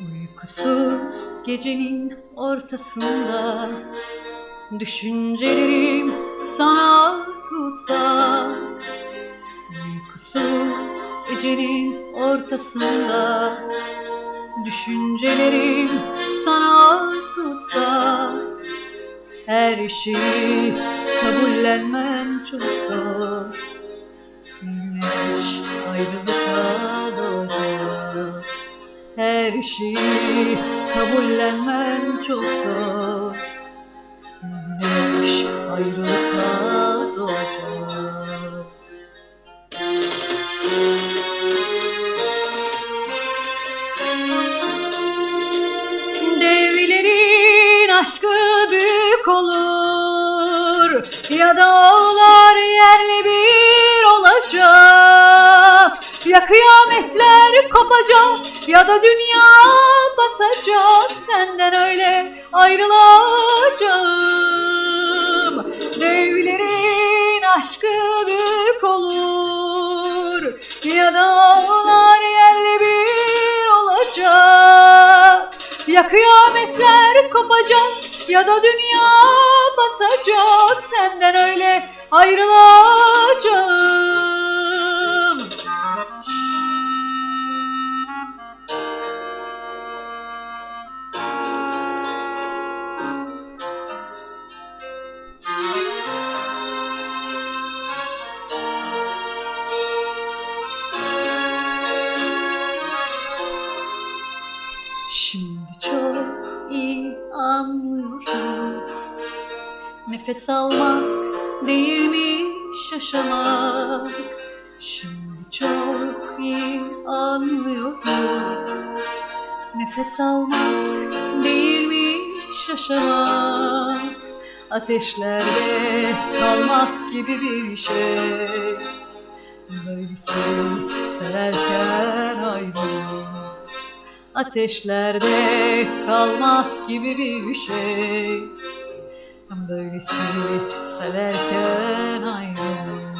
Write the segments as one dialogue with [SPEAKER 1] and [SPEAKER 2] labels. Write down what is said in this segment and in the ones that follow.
[SPEAKER 1] Uykusuz gecenin ortasında Düşüncelerim sana tutsa Uykusuz gecenin ortasında. Düşüncelerim sana tutsa. Her şeyi kabullenmem çok zor. Güneş ayrılıkta doğacak Her şeyi kabullenmem çok zor. Güneş ayrılıkta büyük olur Ya dağlar yerle bir olacak Ya kıyametler kopacak Ya da dünya batacak Senden öyle ayrılacağım. Devlerin aşkı büyük olur Ya dağlar yerle bir olacak ya kıyametler kopacak ya da dünya batacak senden öyle ayrılacağım. Şimdi çok iyi anlıyorum Nefes almak değilmiş yaşamak Şimdi çok iyi anlıyorum. Nefes almak değilmiş yaşamak Ateşlerde kalmak gibi bir şey. Böylesi severken ayrılmak Ateşlerde kalmak gibi bir şey. Böylesi severken ayrılmak.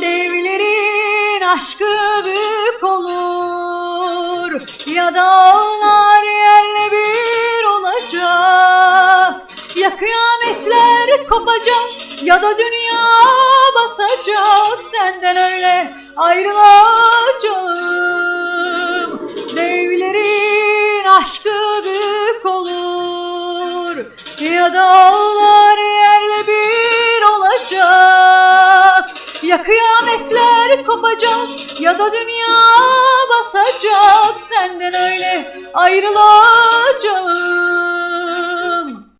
[SPEAKER 1] Devlerin aşkı büyük olur Ya dağlar yerle bir olacak. Ya kıyametler kopacak Ya da dünya batacak Senden öyle ayrılacağım. Devlerin aşkı büyük olur Ya dağlar yerle bir olacak. Ya kıyametler kopacak Ya da dünya batacak Senden öyle ayrılacağım